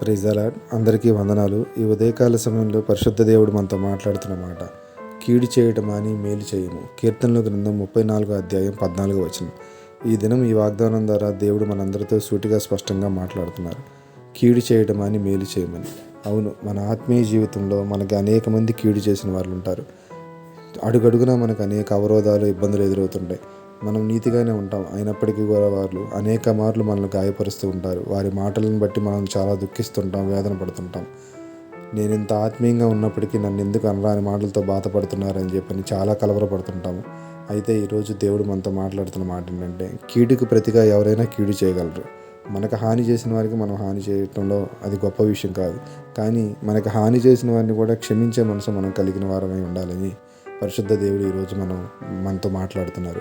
ప్రైజలాడ్ అందరికీ వందనాలు. ఈ ఉదయకాల సమయంలో పరిశుద్ధ దేవుడు మనతో మాట్లాడుతున్న మాట కీడు చేయటం అని మేలు చేయము. కీర్తనల గ్రంథం ముప్పై నాలుగో అధ్యాయం పద్నాలుగో వచనం. ఈ దినం ఈ వాగ్దానం ద్వారా దేవుడు మనందరితో సూటిగా స్పష్టంగా మాట్లాడుతున్నారు. కీడు చేయటం అని మేలు చేయమని. అవును మన ఆత్మీయ జీవితంలో మనకి అనేక మంది కీడు చేసిన వాళ్ళు ఉంటారు. అడుగడుగునా మనకు అనేక అవరోధాలు ఇబ్బందులు ఎదురవుతుంటాయి. మనం నీతిగానే ఉంటాం. అయినప్పటికీ కూడా వాళ్ళు అనేక మార్లు మనల్ని గాయపరుస్తూ ఉంటారు. వారి మాటలను బట్టి మనం చాలా దుఃఖిస్తుంటాం వేదన పడుతుంటాం. నేను ఇంత ఆత్మీయంగా ఉన్నప్పటికీ నన్ను ఎందుకు అనరాని మాటలతో బాధపడుతున్నారని చెప్పని చాలా కలవరపడుతుంటాము. అయితే ఈరోజు దేవుడు మనతో మాట్లాడుతున్న మాట ఏంటంటే కీడుకు ప్రతిగా ఎవరైనా కీడు చేయగలరు. మనకు హాని చేసిన వారికి మనం హాని చేయటంలో అది గొప్ప విషయం కాదు. కానీ మనకు హాని చేసిన వారిని కూడా క్షమించే మనసు మనం కలిగిన వారమై ఉండాలని పరిశుద్ధ దేవుడు ఈరోజు మనం మనతో మాట్లాడుతున్నారు.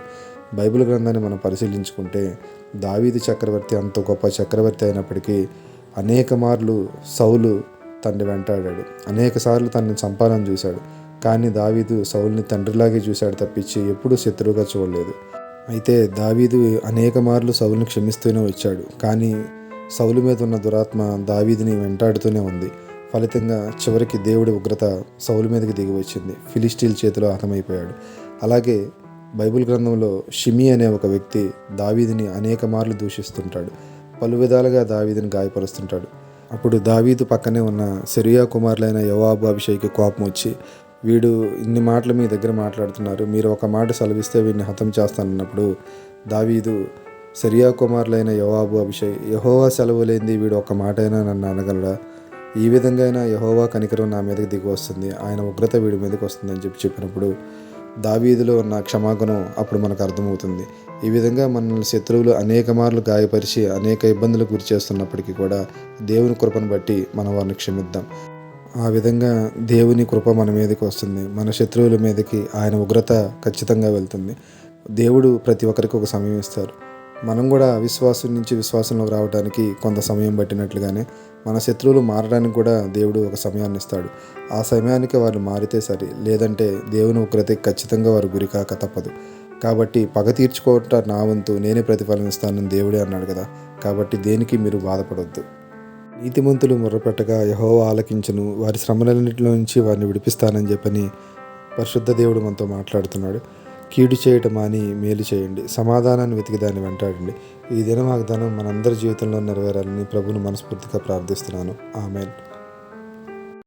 బైబిల్ గ్రంథాన్ని మనం పరిశీలించుకుంటే దావీది చక్రవర్తి అంత గొప్ప చక్రవర్తి అయినప్పటికీ అనేక మార్లు సౌలు తండ్రి వెంటాడాడు. అనేక సార్లు తనని చంపాలని చూశాడు. కానీ దావీదు సౌల్ని తండ్రిలాగే చూశాడు తప్పించి ఎప్పుడూ శత్రువుగా చూడలేదు. అయితే దావీదు అనేక మార్లు సౌల్ని క్షమిస్తూనే వచ్చాడు. కానీ సౌలు మీద ఉన్న దురాత్మ దావీదిని వెంటాడుతూనే ఉంది. ఫలితంగా చివరికి దేవుడి ఉగ్రత సౌలు మీదకి దిగి వచ్చింది ఫిలిస్టీల్ చేతిలో హతమైపోయాడు అలాగే బైబిల్ గ్రంథంలో షిమి అనే ఒక వ్యక్తి దావీదిని అనేక మార్లు దూషిస్తుంటాడు. పలు విధాలుగా దావీదిని గాయపరుస్తుంటాడు. అప్పుడు దావీదు పక్కనే ఉన్న సెరియా కుమారులైన యోవాబు అభిషేక్ కోపం వచ్చి వీడు ఇన్ని మాటలు మీ దగ్గర మాట్లాడుతున్నారు. మీరు ఒక మాట సెలవిస్తే వీడిని హతం చేస్తానన్నప్పుడు దావీదు సెరియా కుమారులైన యోవాబు అభిషేక్ యహోవా సెలవు లేనిది వీడు ఒక మాట అయినా నన్ను అనగలడా? ఈ విధంగా అయినా యహోవా కనికరం నా మీదకి దిగి వస్తుంది. ఆయన ఉగ్రత వీడి మీదకి వస్తుందని చెప్పి చెప్పినప్పుడు దావీదులో ఉన్న క్షమాగుణం అప్పుడు మనకు అర్థమవుతుంది. ఈ విధంగా మనల్ని శత్రువులు అనేక మార్లు గాయపరిచి అనేక ఇబ్బందులకు గురి చేస్తున్నప్పటికీ కూడా దేవుని కృపను బట్టి మనం వారిని క్షమిద్దాం. ఆ విధంగా దేవుని కృప మన మీదకి వస్తుంది. మన శత్రువుల మీదకి ఆయన ఉగ్రత ఖచ్చితంగా వెళ్తుంది. దేవుడు ప్రతి ఒక్కరికి ఒక సమయం ఇస్తారు. మనం కూడా అవిశ్వాసం నుంచి విశ్వాసంలోకి రావడానికి కొంత సమయం పట్టినట్లుగానే మన శత్రువులు మారడానికి కూడా దేవుడు ఒక సమయాన్ని ఇస్తాడు. ఆ సమయానికి వారు మారితే సరి లేదంటే దేవుని ఉగ్రతకి ఖచ్చితంగా వారు గురి కాక తప్పదు. కాబట్టి పగ తీర్చుకోవట నా వంతు నేనే ప్రతిఫలం ఇస్తానని దేవుడే అన్నాడు కదా. కాబట్టి దేనికి మీరు బాధపడవద్దు నీతిమంతులు మొర్రపెట్టగా యహోవ ఆలకించను. వారి శ్రమలన్నింటిలో నుంచి వారిని విడిపిస్తానని చెప్పని పరిశుద్ధ దేవుడు మనతో మాట్లాడుతున్నాడు. కీడు చేయటం అని మేలు చేయండి. సమాధానాన్ని వెతికి దాన్ని వెంటాడండి. ఈ దినం వాగ్దానం మనందరి జీవితంలో నెరవేరాలని ప్రభుని మనస్ఫూర్తిగా ప్రార్థిస్తున్నాను. ఆమెన్.